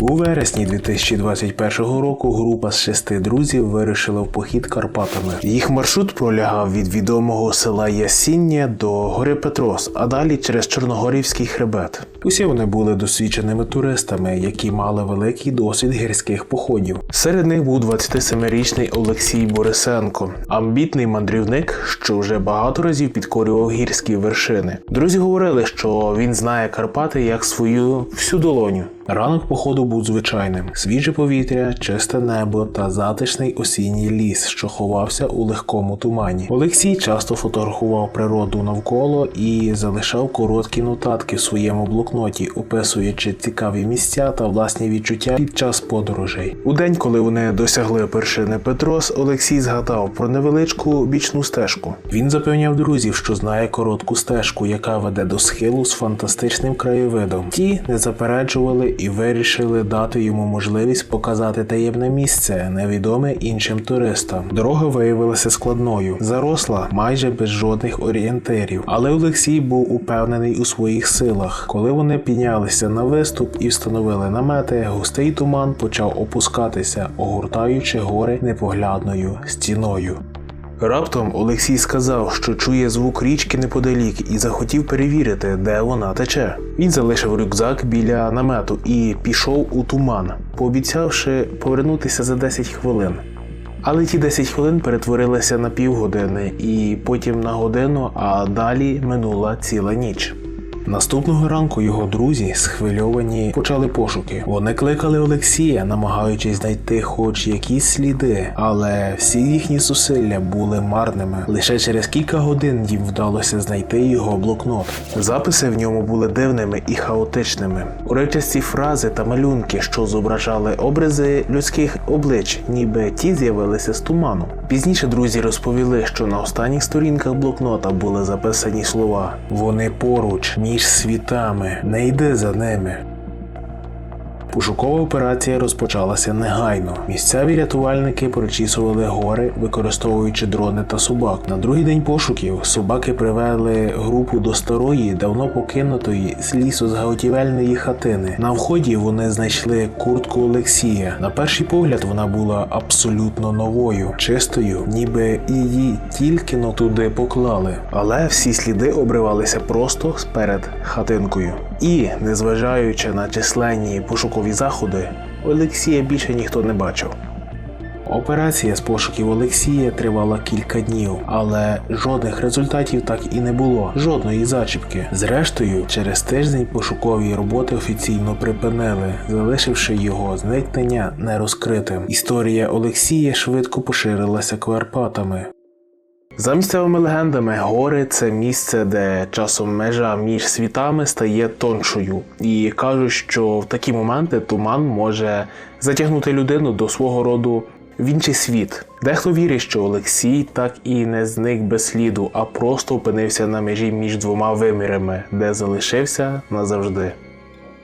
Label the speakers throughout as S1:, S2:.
S1: У вересні 2021 року група з шести друзів вирішила в похід Карпатами. Їх маршрут пролягав від відомого села Ясіння до гори Петрос, а далі через Чорногорівський хребет. Усі вони були досвідченими туристами, які мали великий досвід гірських походів. Серед них був 27-річний Олексій Борисенко, амбітний мандрівник, що вже багато разів підкорював гірські вершини. Друзі говорили, що він знає Карпати як свою всю долоню. Ранок походу був звичайним: свіже повітря, чисте небо та затишний осінній ліс, що ховався у легкому тумані. Олексій часто фотографував природу навколо і залишав короткі нотатки в своєму блокноті, описуючи цікаві місця та власні відчуття під час подорожей. У день, коли вони досягли вершини Петрос, Олексій згадав про невеличку бічну стежку. Він запевняв друзів, що знає коротку стежку, яка веде до схилу з фантастичним краєвидом. Ті не заперечували і вирішили дати йому можливість показати таємне місце, невідоме іншим туристам. Дорога виявилася складною, заросла майже без жодних орієнтирів. Але Олексій був упевнений у своїх силах. Коли вони піднялися на виступ і встановили намети, густий туман почав опускатися, огортаючи гори непоглядною стіною. Раптом Олексій сказав, що чує звук річки неподалік і захотів перевірити, де вона тече. Він залишив рюкзак біля намету і пішов у туман, пообіцявши повернутися за 10 хвилин. Але ті 10 хвилин перетворилися на півгодини, і потім на годину, а далі минула ціла ніч. Наступного ранку його друзі, схвильовані, почали пошуки. Вони кликали Олексія, намагаючись знайти хоч якісь сліди, але всі їхні зусилля були марними. Лише через кілька годин їм вдалося знайти його блокнот. Записи в ньому були дивними і хаотичними. Урочисті фрази та малюнки, що зображали образи людських облич, ніби ті з'явилися з туману. Пізніше друзі розповіли, що на останніх сторінках блокнота були записані слова: вони поруч, між світами, не йди за ними. Пошукова операція розпочалася негайно. Місцеві рятувальники прочісували гори, використовуючи дрони та собак. На другий день пошуків собаки привели групу до старої, давно покинутої з лісу зготівельної хатини. На вході вони знайшли куртку Олексія. На перший погляд вона була абсолютно новою, чистою, ніби її тільки но туди поклали. Але всі сліди обривалися просто перед хатинкою. І, незважаючи на численні пошукові заходи, Олексія більше ніхто не бачив. Операція з пошуків Олексія тривала кілька днів, але жодних результатів так і не було, жодної зачіпки. Зрештою, через тиждень пошукові роботи офіційно припинили, залишивши його зникнення нерозкритим. Історія Олексія швидко поширилася Карпатами. За місцевими легендами, гори це місце, де часом межа між світами стає тоншою, і кажуть, що в такі моменти туман може затягнути людину до свого роду в інший світ. Дехто вірить, що Олексій так і не зник без сліду, а просто опинився на межі між двома вимірами, де залишився назавжди.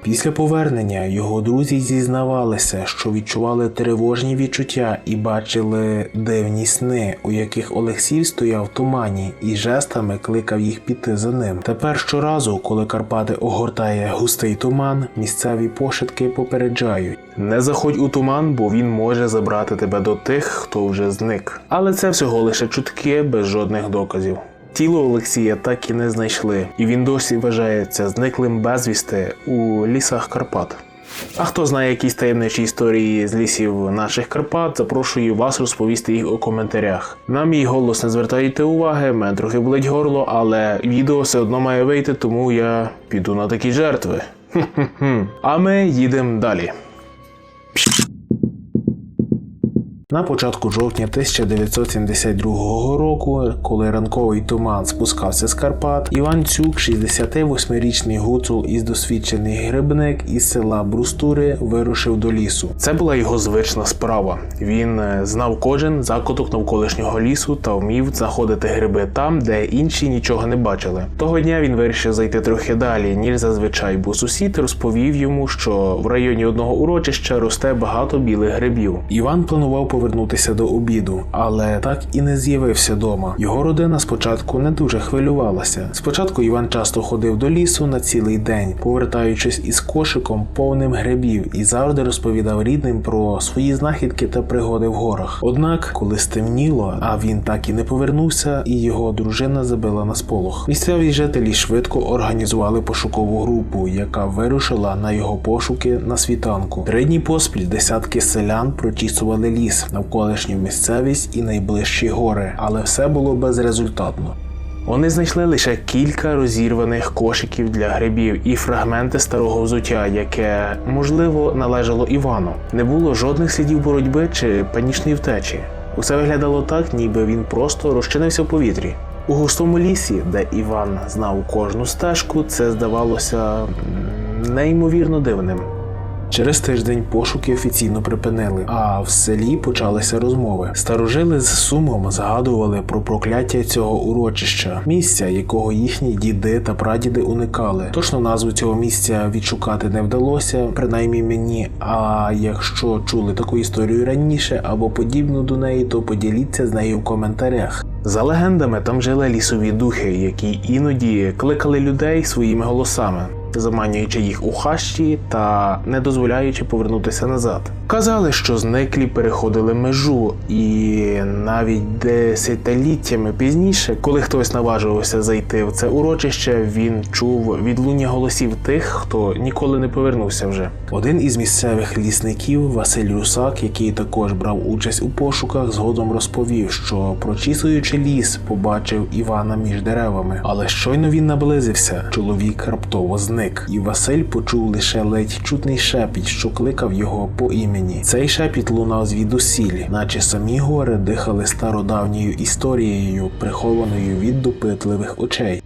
S1: Після повернення його друзі зізнавалися, що відчували тривожні відчуття і бачили дивні сни, у яких Олексій стояв в тумані і жестами кликав їх піти за ним. Тепер щоразу, коли Карпати огортає густий туман, місцеві пошитки попереджають: не заходь у туман, бо він може забрати тебе до тих, хто вже зник. Але це всього лише чутки без жодних доказів. Тіло Олексія так і не знайшли, і він досі вважається зниклим безвісти у лісах Карпат. А хто знає якісь таємничі історії з лісів наших Карпат, запрошую вас розповісти їх у коментарях. На мій голос не звертайте уваги, мене трохи болить горло, але відео все одно має вийти, тому я піду на такі жертви. А ми їдемо далі. На початку жовтня 1972 року, коли ранковий туман спускався з Карпат, Іван Цюк, 68-річний гуцул із досвідчений грибник із села Брустури, вирушив до лісу. Це була його звична справа. Він е, знав кожен закуток навколишнього лісу та вмів знаходити гриби там, де інші нічого не бачили. Того дня він вирішив зайти трохи далі, ніж зазвичай, бо сусід розповів йому, що в районі одного урочища росте багато білих грибів. Іван планував повернутися повернутися до обіду, але так і не з'явився дома. Його родина спочатку не дуже хвилювалася. Спочатку Іван часто ходив до лісу на цілий день, повертаючись із кошиком повним грибів, і завжди розповідав рідним про свої знахідки та пригоди в горах. Однак, коли стемніло, а він так і не повернувся, і його дружина забила на сполох. Місцеві жителі швидко організували пошукову групу, яка вирушила на його пошуки на світанку. Три дні поспіль десятки селян прочісували ліс, навколишню місцевість і найближчі гори, але все було безрезультатно. Вони знайшли лише кілька розірваних кошиків для грибів і фрагменти старого взуття, яке можливо належало Івану. Не було жодних слідів боротьби чи панічної втечі. Усе виглядало так, ніби він просто розчинився в повітрі. У густому лісі, де Іван знав кожну стежку, це здавалося неймовірно дивним. Через тиждень пошуки офіційно припинили, а в селі почалися розмови. Старожили з сумом згадували про прокляття цього урочища, місця, якого їхні діди та прадіди уникали. Точно назву цього місця відшукати не вдалося, принаймні мені. А якщо чули таку історію раніше або подібну до неї, то поділіться з нею в коментарях. За легендами, там жили лісові духи, які іноді кликали людей своїми голосами, заманюючи їх у хащі та не дозволяючи повернутися назад. Казали, що зниклі переходили межу, і навіть десятиліттями пізніше, коли хтось наважувався зайти в це урочище, він чув відлуння голосів тих, хто ніколи не повернувся вже. Один із місцевих лісників, Василь Русак, який також брав участь у пошуках, згодом розповів, що прочісуючи ліс, побачив Івана між деревами. Але щойно він наблизився, чоловік раптово зник, і Василь почув лише ледь чутний шепіт, що кликав його по імені. Цей шепіт лунав звідусіль, наче самі гори дихали стародавньою історією, прихованою від допитливих очей.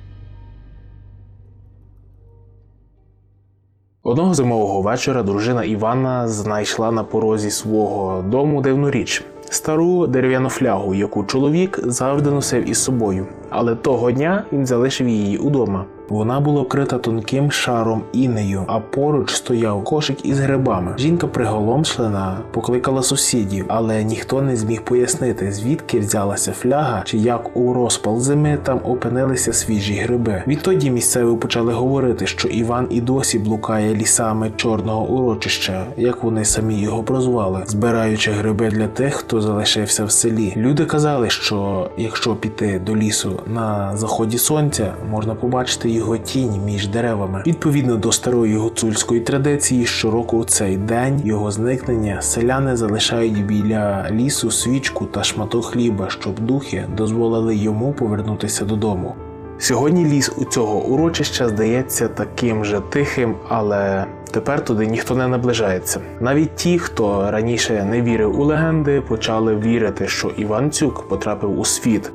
S1: Одного зимового вечора дружина Івана знайшла на порозі свого дому дивну річ стару дерев'яну флягу, яку чоловік завжди носив із собою. Але того дня він залишив її удома. Вона була вкрита тонким шаром інею, а поруч стояв кошик із грибами. Жінка приголомшлена покликала сусідів, але ніхто не зміг пояснити, звідки взялася фляга, чи як у розпал зими там опинилися свіжі гриби. Відтоді місцеві почали говорити, що Іван і досі блукає лісами чорного урочища, як вони самі його прозвали, збираючи гриби для тих, хто залишився в селі. Люди казали, що якщо піти до лісу на заході сонця, можна побачити його тінь між деревами. Відповідно до старої гуцульської традиції, щороку у цей день його зникнення селяни залишають біля лісу свічку та шматок хліба, щоб духи дозволили йому повернутися додому. Сьогодні ліс у цього урочища здається таким же тихим, але тепер туди ніхто не наближається. Навіть ті, хто раніше не вірив у легенди, почали вірити, що Іван Цюк потрапив у світ,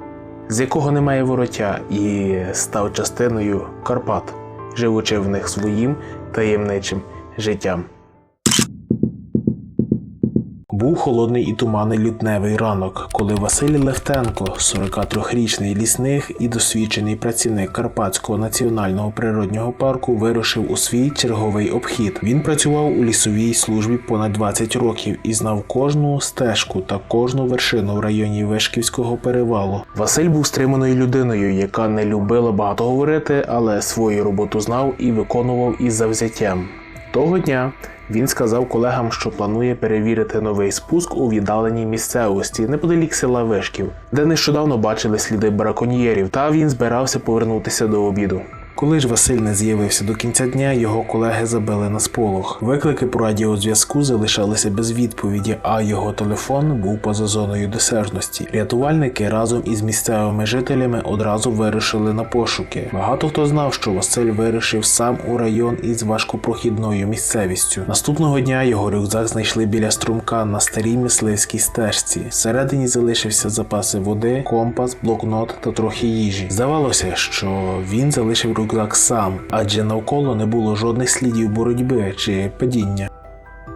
S1: з якого немає вороття, і став частиною Карпат, живучи в них своїм таємничим життям. Був холодний і туманний лютневий ранок, коли Василь Левтенко, 43-річний лісник і досвідчений працівник Карпатського національного природнього парку, вирушив у свій черговий обхід. Він працював у лісовій службі понад 20 років і знав кожну стежку та кожну вершину в районі Вишківського перевалу. Василь був стриманою людиною, яка не любила багато говорити, але свою роботу знав і виконував із завзяттям. Того дня він сказав колегам, що планує перевірити новий спуск у віддаленій місцевості неподалік села Вишків, де нещодавно бачили сліди браконьєрів, та він збирався повернутися до обіду. Коли ж Василь не з'явився до кінця дня, його колеги забили на сполох. Виклики по радіозв'язку залишалися без відповіді, а його телефон був поза зоною досяжності. Рятувальники разом із місцевими жителями одразу вирушили на пошуки. Багато хто знав, що Василь вирушив сам у район із важкопрохідною місцевістю. Наступного дня його рюкзак знайшли біля струмка на старій мисливській стежці. Всередині залишився запаси води, компас, блокнот та трохи їжі. Здавалося, що він залишив рюкзак сам, адже навколо не було жодних слідів боротьби чи падіння.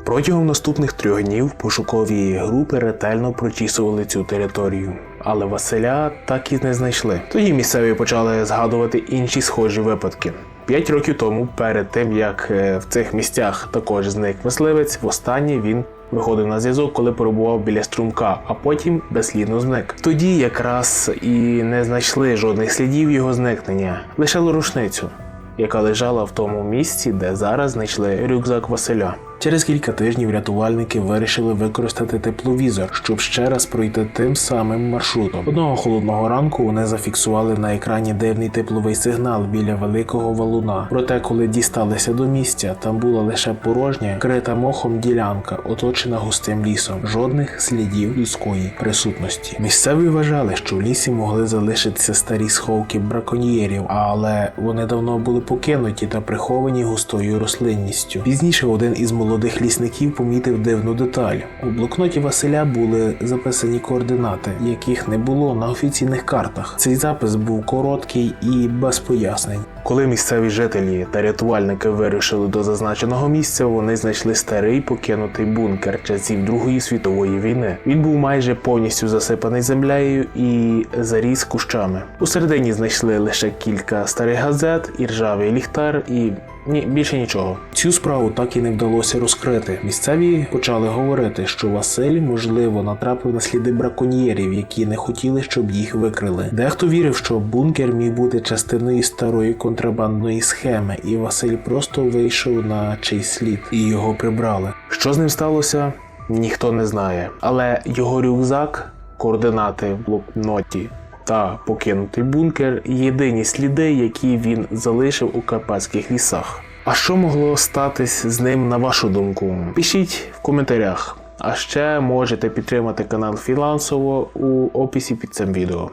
S1: Протягом наступних трьох днів пошукові групи ретельно прочісували цю територію, але Василя так і не знайшли. Тоді місцеві почали згадувати інші схожі випадки. П'ять років тому, перед тим як е, в цих місцях також зник мисливець, востаннє він виходив на зв'язок, коли перебував біля струмка, а потім безслідно зник. Тоді якраз і не знайшли жодних слідів його зникнення, лише рушницю, яка лежала в тому місці, де зараз знайшли рюкзак Василя. Через кілька тижнів рятувальники вирішили використати тепловізор, щоб ще раз пройти тим самим маршрутом. Одного холодного ранку вони зафіксували на екрані дивний тепловий сигнал біля великого валуна. Проте, коли дісталися до місця, там була лише порожня, крита мохом ділянка, оточена густим лісом. Жодних слідів людської присутності. Місцеві вважали, що в лісі могли залишитися старі сховки браконьєрів, але вони давно були покинуті та приховані густою рослинністю. Пізніше один із молодих лісників помітив дивну деталь. У блокноті Василя були записані координати, яких не було на офіційних картах. Цей запис був короткий і без пояснень. Коли місцеві жителі та рятувальники вирушили до зазначеного місця, вони знайшли старий покинутий бункер часів Другої світової війни. Він був майже повністю засипаний землею і заріс кущами. Усередині знайшли лише кілька старих газет, і ржавий ліхтар, і ні, більше нічого. Цю справу так і не вдалося розкрити. Місцеві почали говорити, що Василь, можливо, натрапив на сліди браконьєрів, які не хотіли, щоб їх викрили. Дехто вірив, що бункер міг бути частиною старої контрабандної схеми, і Василь просто вийшов на чийсь слід і його прибрали. Що з ним сталося? Ніхто не знає. Але його рюкзак, координати в блокноті та покинутий бункер єдині сліди, які він залишив у карпатських лісах. А що могло статись з ним на вашу думку? Пишіть в коментарях. А ще можете підтримати канал фінансово у описі під цим відео.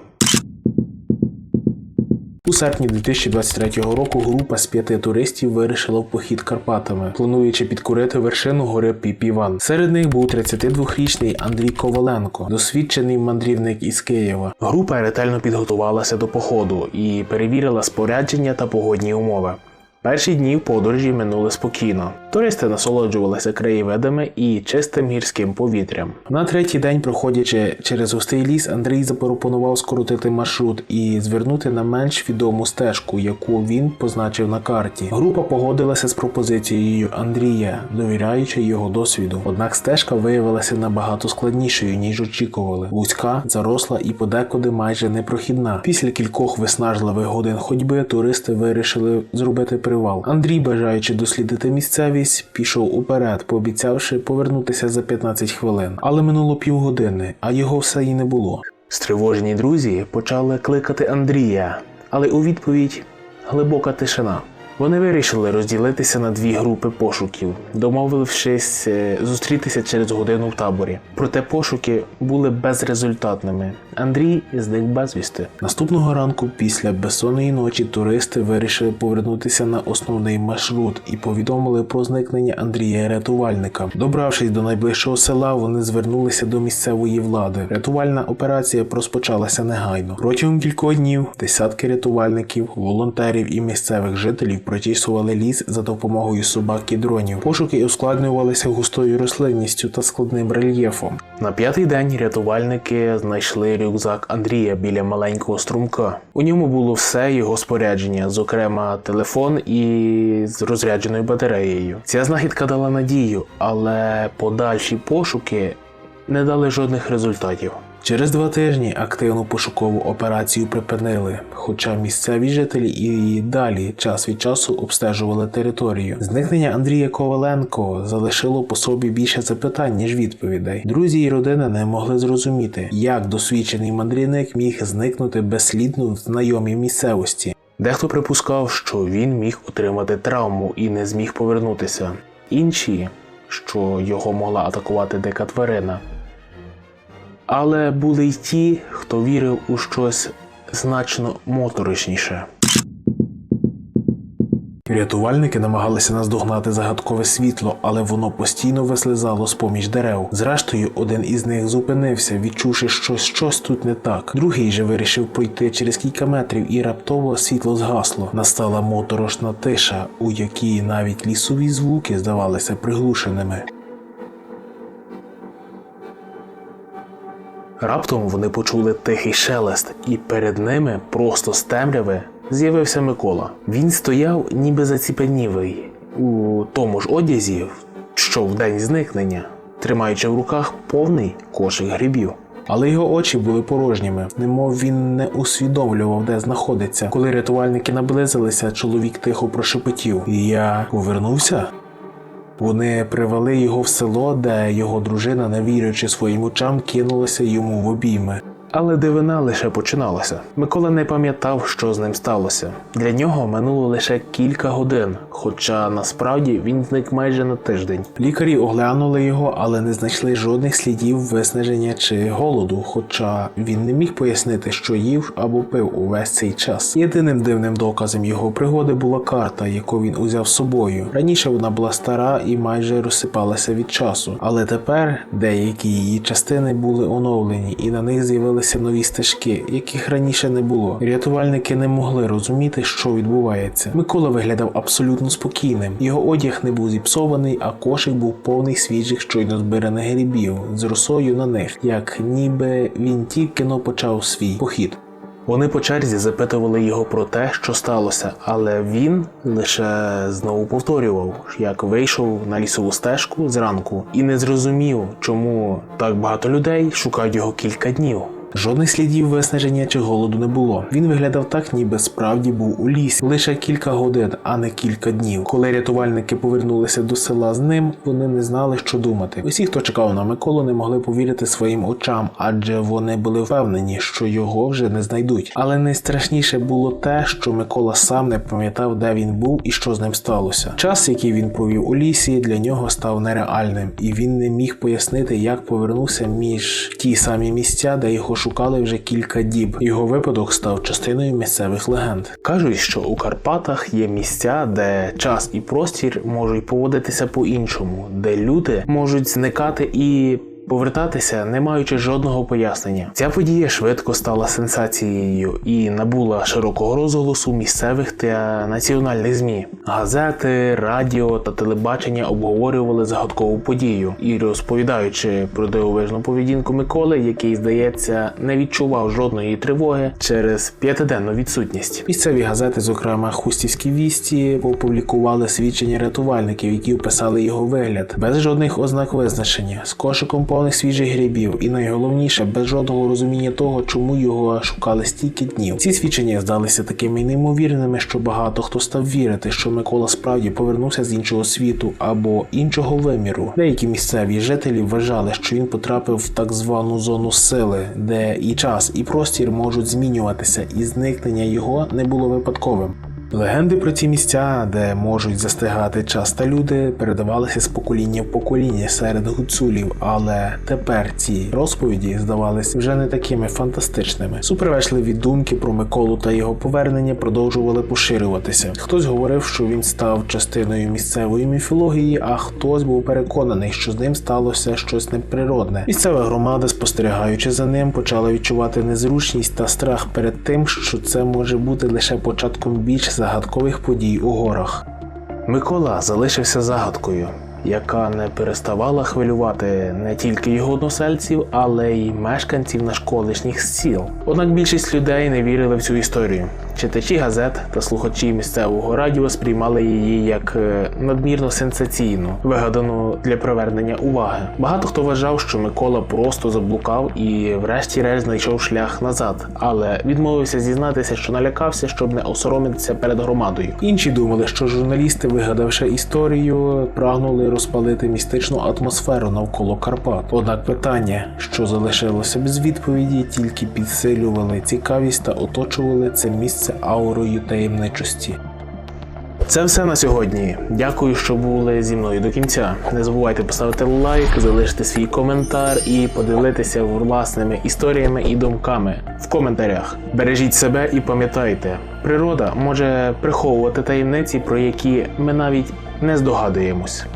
S1: Серпні 2023 року група з п'яти туристів вирішила в похід Карпатами, плануючи підкорити вершину гори Піпіван. Серед них був 32-річний Андрій Коваленко, досвідчений мандрівник із Києва. Група ретельно підготувалася до походу і перевірила спорядження та погодні умови. Перші дні подорожі минули спокійно. Туристи насолоджувалися краєвидами і чистим гірським повітрям. На третій день, проходячи через густий ліс, Андрій запропонував скоротити маршрут і звернути на менш відому стежку, яку він позначив на карті. Група погодилася з пропозицією Андрія, довіряючи його досвіду. Однак стежка виявилася набагато складнішою ніж очікували. Вузька, заросла і подекуди майже непрохідна. Після кількох виснажливих годин ходьби туристи вирішили зробити привал. Андрій, бажаючи дослідити місцевість, пішов уперед, пообіцявши повернутися за 15 хвилин. Але минуло півгодини, а його все і не було. Стривожені друзі почали кликати Андрія, але у відповідь глибока тишина. Вони вирішили розділитися на дві групи пошуків, домовившись е, зустрітися через годину в таборі. Проте пошуки були безрезультатними. Андрій зник безвісти. Наступного ранку, після безсонної ночі, туристи вирішили повернутися на основний маршрут і повідомили про зникнення Андрія рятувальника. Добравшись до найближчого села, вони звернулися до місцевої влади. Рятувальна операція розпочалася негайно. Протягом кількох днів десятки рятувальників, волонтерів і місцевих жителів прочісували ліс за допомогою собак і дронів. Пошуки ускладнювалися густою рослинністю та складним рельєфом. На п'ятий день рятувальники знайшли рюкзак Андрія біля маленького струмка. У ньому було все його спорядження, зокрема телефон і з розрядженою батареєю. Ця знахідка дала надію, але подальші пошуки не дали жодних результатів. Через два тижні активну пошукову операцію припинили, хоча місцеві жителі і далі час від часу обстежували територію. Зникнення Андрія Коваленко залишило по собі більше запитань, ніж відповідей. Друзі і родина не могли зрозуміти, як досвідчений мандрівник міг зникнути безслідно в знайомій місцевості. Дехто припускав, що він міг отримати травму і не зміг повернутися. Інші, що його могла атакувати дика тварина. Але були й ті, хто вірив у щось значно моторошніше. Рятувальники намагалися наздогнати загадкове світло, але воно постійно вислизало з поміж дерев. Зрештою, один із них зупинився, відчувши, що щось тут не так. Другий же вирішив пройти через кілька метрів, і раптово світло згасло. Настала моторошна тиша, у якій навіть лісові звуки здавалися приглушеними. Раптом вони почули тихий шелест, і перед ними просто з темряви з'явився Микола. Він стояв ніби заціпенілий у тому ж одязі, що в день зникнення, тримаючи в руках повний кошик грибів. Але його очі були порожніми, немов він не усвідомлював, де знаходиться. Коли рятувальники наблизилися, чоловік тихо прошепотів: Я повернувся. Вони привели його в село, де його дружина, не віруючи своїм очам, кинулася йому в обійми. Але дивина лише починалася. Микола не пам'ятав, що з ним сталося. Для нього минуло лише кілька годин, хоча насправді він зник майже на тиждень. Лікарі оглянули його, але не знайшли жодних слідів виснаження чи голоду, хоча він не міг пояснити, що їв або пив увесь цей час. Єдиним дивним доказом його пригоди була карта, яку він узяв з собою. Раніше вона була стара і майже розсипалася від часу, але тепер деякі її частини були оновлені, і на них з'явилися нові стежки, яких раніше не було. Рятувальники не могли розуміти, що відбувається. Микола виглядав абсолютно спокійним. Його одяг не був зіпсований, а кошик був повний свіжих щойно збираних грибів з росою на них, як ніби він тільки но почав свій похід. Вони по черзі запитували його про те, що сталося, але він лише знову повторював, як вийшов на лісову стежку зранку і не зрозумів, чому так багато людей шукають його кілька днів. Жодних слідів виснаження чи голоду не було. Він виглядав так, ніби справді був у лісі лише кілька годин, а не кілька днів. Коли рятувальники повернулися до села з ним, вони не знали, що думати. Усі, хто чекав на Миколу, не могли повірити своїм очам, адже вони були впевнені, що його вже не знайдуть. Але найстрашніше було те, що Микола сам не пам'ятав, де він був і що з ним сталося. Час, який він провів у лісі, для нього став нереальним, і він не міг пояснити, як повернувся між ті самі місця, де його шукали вже кілька діб. Його випадок став частиною місцевих легенд. Кажуть, що у Карпатах є місця, де час і простір можуть поводитися по-іншому, де люди можуть зникати і. Повертатися, не маючи жодного пояснення. Ця подія швидко стала сенсацією і набула широкого розголосу місцевих та національних змі. Газети, радіо та телебачення обговорювали загадкову подію і розповідаючи про дивовижну поведінку Миколи, який, здається, не відчував жодної тривоги через п'ятиденну відсутність. Місцеві газети, зокрема Хустівські вісті, опублікували свідчення рятувальників, які описали його вигляд без жодних ознак визначення, з кошиком повних свіжих грибів, і найголовніше без жодного розуміння того, чому його шукали стільки днів. Ці свідчення здалися такими неймовірними, що багато хто став вірити, що Микола справді повернувся з іншого світу або іншого виміру. Деякі місцеві жителі вважали, що він потрапив в так звану зону сили, де і час, і простір можуть змінюватися, і зникнення його не було випадковим. Легенди про ці місця, де можуть застигати час та люди, передавалися з покоління в покоління серед гуцулів, але тепер ці розповіді здавались вже не такими фантастичними. Суперечливі думки про Миколу та його повернення продовжували поширюватися. Хтось говорив, що він став частиною місцевої міфології, а хтось був переконаний, що з ним сталося щось неприродне. Місцева громада, спостерігаючи за ним, почала відчувати незручність та страх перед тим, що це може бути лише початком більш загадкових подій у горах. Микола залишився загадкою, яка не переставала хвилювати не тільки його односельців, але й мешканців нашколишніх сіл. Однак більшість людей не вірили в цю історію. Читачі газет та слухачі місцевого радіо сприймали її як е, надмірно сенсаційну, вигадану для привернення уваги. Багато хто вважав, що Микола просто заблукав і, врешті-решт, знайшов шлях назад, але відмовився зізнатися, що налякався, щоб не осоромитися перед громадою. Інші думали, що журналісти, вигадавши історію, прагнули розпалити містичну атмосферу навколо Карпат. Однак питання, що залишилося без відповіді, тільки підсилювали цікавість та оточували це місце аурою таємничості. Це все на сьогодні. Дякую, що були зі мною до кінця. Не забувайте поставити лайк, залишити свій коментар і поділитися власними історіями і думками в коментарях. Бережіть себе і пам'ятайте, природа може приховувати таємниці, про які ми навіть не здогадуємось.